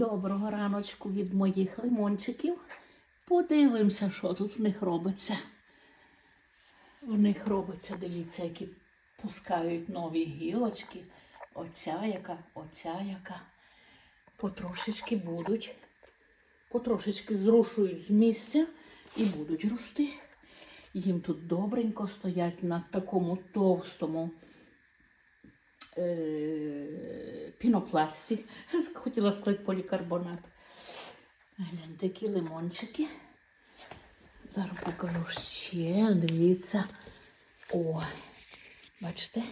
Доброго раночку від моїх лимончиків. Подивимося, що тут в них робиться. В них робиться, дивіться, які пускають нові гілочки. Оця яка, оця яка. Потрошечки будуть, потрошечки зрушують з місця і будуть рости. Їм тут добренько стоять на такому товстому е, пінопласті. Хотіла сказати полікарбонат. Гляньте, які лимончики. Зараз покажу ще, дивіться. О, бачите,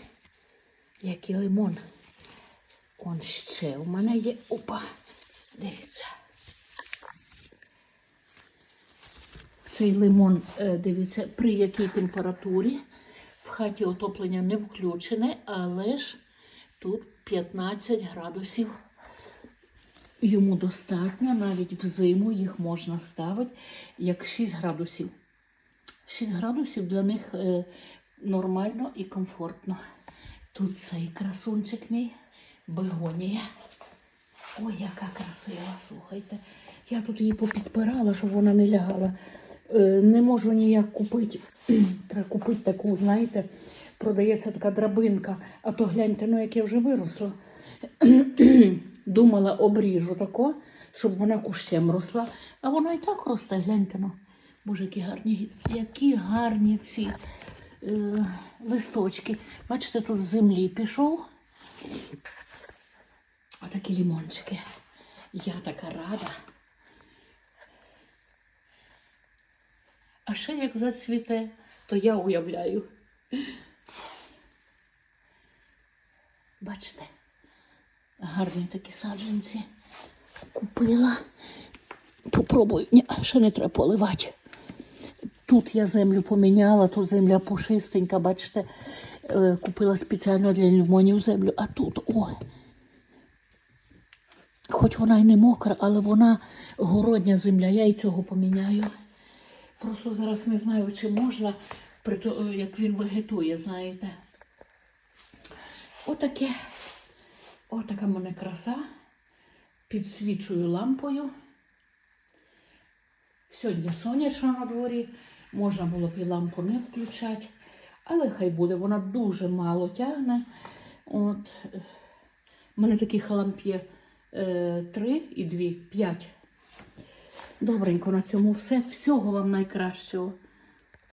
який лимон. Он ще у мене є. Опа, дивіться. Цей лимон, е, дивіться, при якій температурі. В хаті отоплення не включене, але ж тут 15 градусів. Йому достатньо, навіть взиму їх можна ставити як 6 градусів. 6 градусів для них е, нормально і комфортно. Тут цей красунчик мій, бегонія. Ой, яка красива, слухайте. Я тут її попідпирала, щоб вона не лягала. Е, не можу ніяк купити. Треба купити таку, знаєте, продається така драбинка, а то гляньте, ну яке вже виросло. Думала, обріжу тако, щоб вона кущем росла. А вона і так росте, гляньте. ну. Боже, які гарні, які гарні ці е, листочки. Бачите, тут з землі пішов. Отакі лімончики. Я така рада. А ще як зацвіте, то я уявляю. Бачите, гарні такі саджанці. Купила. Попробую. Ні, ще не треба поливати. Тут я землю поміняла, тут земля пушистенька, бачите, е, купила спеціально для лимонів землю, а тут, о, хоч вона й не мокра, але вона городня земля, я і цього поміняю. Просто зараз не знаю, чи можна, як він вегетує, знаєте. Отаке. Отака мене краса. Підсвічую лампою. Сьогодні сонячно на дворі, можна було б і лампу не включати, але хай буде, вона дуже мало тягне. От. У мене таких ламп є е, три і дві, п'ять. Добренько на цьому все. Всього вам найкращого.